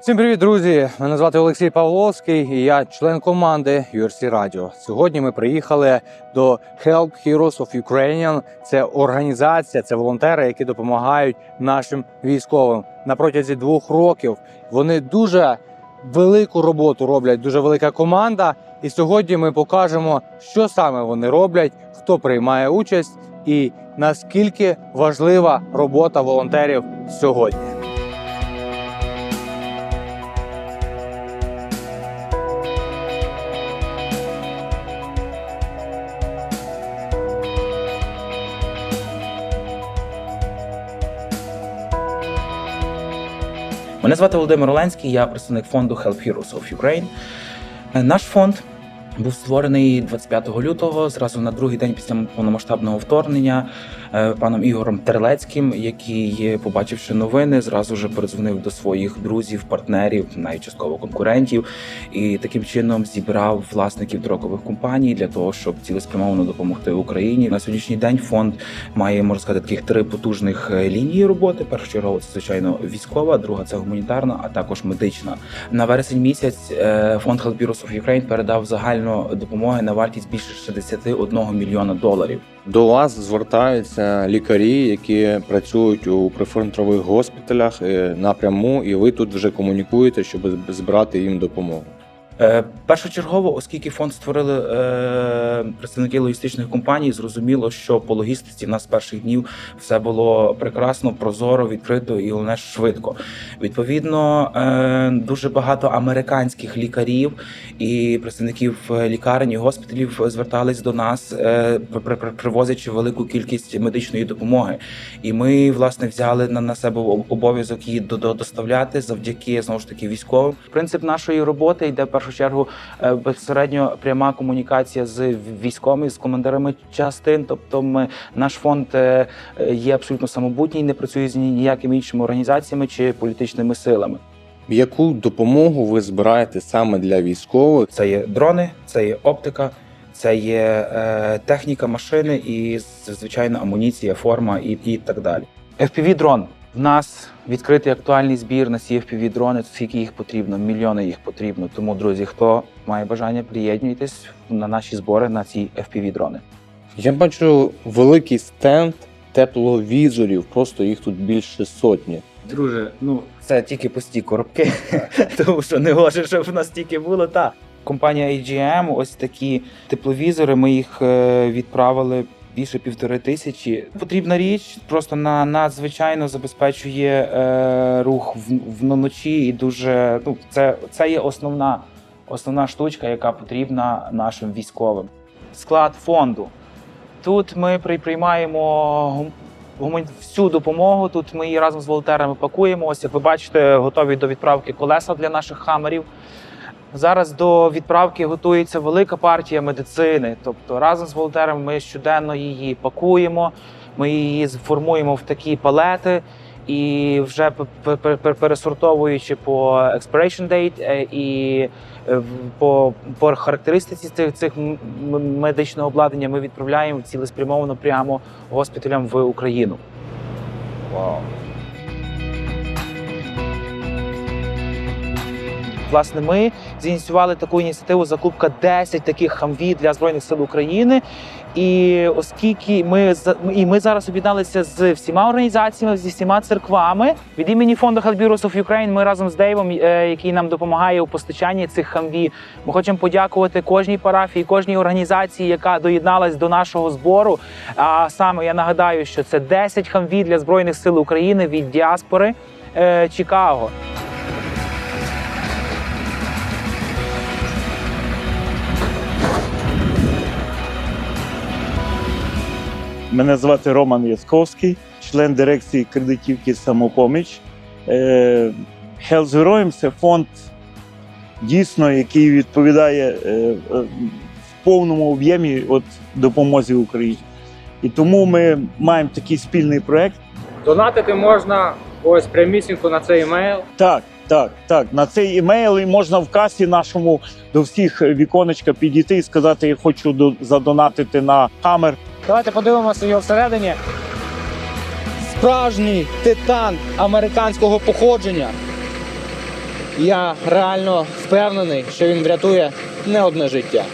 Всім привіт, друзі! Мене звати Олексій Павловський і я член команди URC Radio. Сьогодні ми приїхали до Help Heroes of Ukrainian. Це організація, це волонтери, які допомагають нашим військовим на протязі двох років. Вони дуже велику роботу роблять, дуже велика команда. І сьогодні ми покажемо, що саме вони роблять, хто приймає участь і наскільки важлива робота волонтерів сьогодні. Мене звати Володимир Оленський, я представник фонду Help Heroes of Ukraine. Е, Наш фонд був створений 25 лютого, зразу на другий день після повномасштабного вторгнення е, паном Ігорем Терлецьким, який, побачивши новини, зразу ж передзвонив до своїх друзів, партнерів, навіть частково конкурентів, і таким чином зібрав власників дрокових компаній для того, щоб цілеспрямовано допомогти Україні. На сьогоднішній день фонд має можна сказати таких три потужних е, лінії роботи. Першочергово це звичайно військова, друга це гуманітарна, а також медична. На вересень місяць е, фонд Help Heroes of Ukraine передав загально допомоги на вартість більше 61 мільйона доларів. До вас звертаються лікарі, які працюють у прифронтових госпіталях е, напряму, і ви тут вже комунікуєте, щоб збирати їм допомогу. Е, Першочергово, оскільки фонд створили е, представники логістичних компаній, зрозуміло, що по логістиці в нас перших днів все було прекрасно, прозоро, відкрито і головне швидко. Відповідно, е, дуже багато американських лікарів і представників лікарень і госпіталів звертались до нас, при- при- привозячи велику кількість медичної допомоги. І ми власне взяли на, себе обов'язок її до- до- доставляти завдяки знову ж таки військовим. Принцип нашої роботи йде в першу чергу е, безпосередньо пряма комунікація з військовими, з командирами частин. Тобто, ми наш фонд е, е, є абсолютно самобутній, не працює з ніякими іншими організаціями чи політичними силами. Яку допомогу ви збираєте саме для військових? Це є дрони, це є оптика, це є е, техніка машини і звичайно амуніція, форма і, і так далі. fpv дрон в нас відкритий актуальний збір на ці fpv дрони. Скільки їх потрібно? Мільйони їх потрібно. Тому, друзі, хто має бажання, приєднуйтесь на наші збори на ці fpv дрони. Я бачу великий стенд тепловізорів, просто їх тут більше сотні. Друже, ну це тільки пусті коробки, тому що не може, щоб в нас тільки було так. Компанія AGM, ось такі тепловізори. Ми їх е, відправили більше півтори тисячі. Потрібна річ просто на надзвичайно забезпечує е, рух вночі, і дуже ну це, це є основна, основна штучка, яка потрібна нашим військовим. Склад фонду. Тут ми при- приймаємо всю допомогу. Тут ми її разом з волонтерами пакуємо. Ось як ви бачите, готові до відправки колеса для наших хамерів. Зараз до відправки готується велика партія медицини. Тобто разом з волонтерами ми щоденно її пакуємо, ми її формуємо в такі палети. І вже пересортовуючи по expiration date е, і е, по, по характеристиці цих, цих медичного обладнання, ми відправляємо цілеспрямовано прямо госпіталям в Україну. Вау! Власне, ми зініціювали таку ініціативу закупка 10 таких хамві для збройних сил України. І оскільки ми і ми зараз об'єдналися з всіма організаціями, зі всіма церквами від імені фонду Heroes of Ukraine, ми разом з Дейвом, е, який нам допомагає у постачанні цих хамві. Ми хочемо подякувати кожній парафії, кожній організації, яка доєдналась до нашого збору. А саме я нагадаю, що це 10 хамві для збройних сил України від діаспори е, Чикаго. Мене звати Роман Ясковський, член дирекції кредитівки Самопоміч. Е, Health це фонд дійсно, який відповідає е, е, в повному об'ємі от допомозі Україні. І тому ми маємо такий спільний проект. Донатити можна ось прямісінько на цей емейл. Так, так, так. На цей емейл і можна в касі нашому до всіх віконечка підійти і сказати, я хочу до- задонатити на камер. Давайте подивимося його всередині. Справжній титан американського походження. Я реально впевнений, що він врятує не одне життя.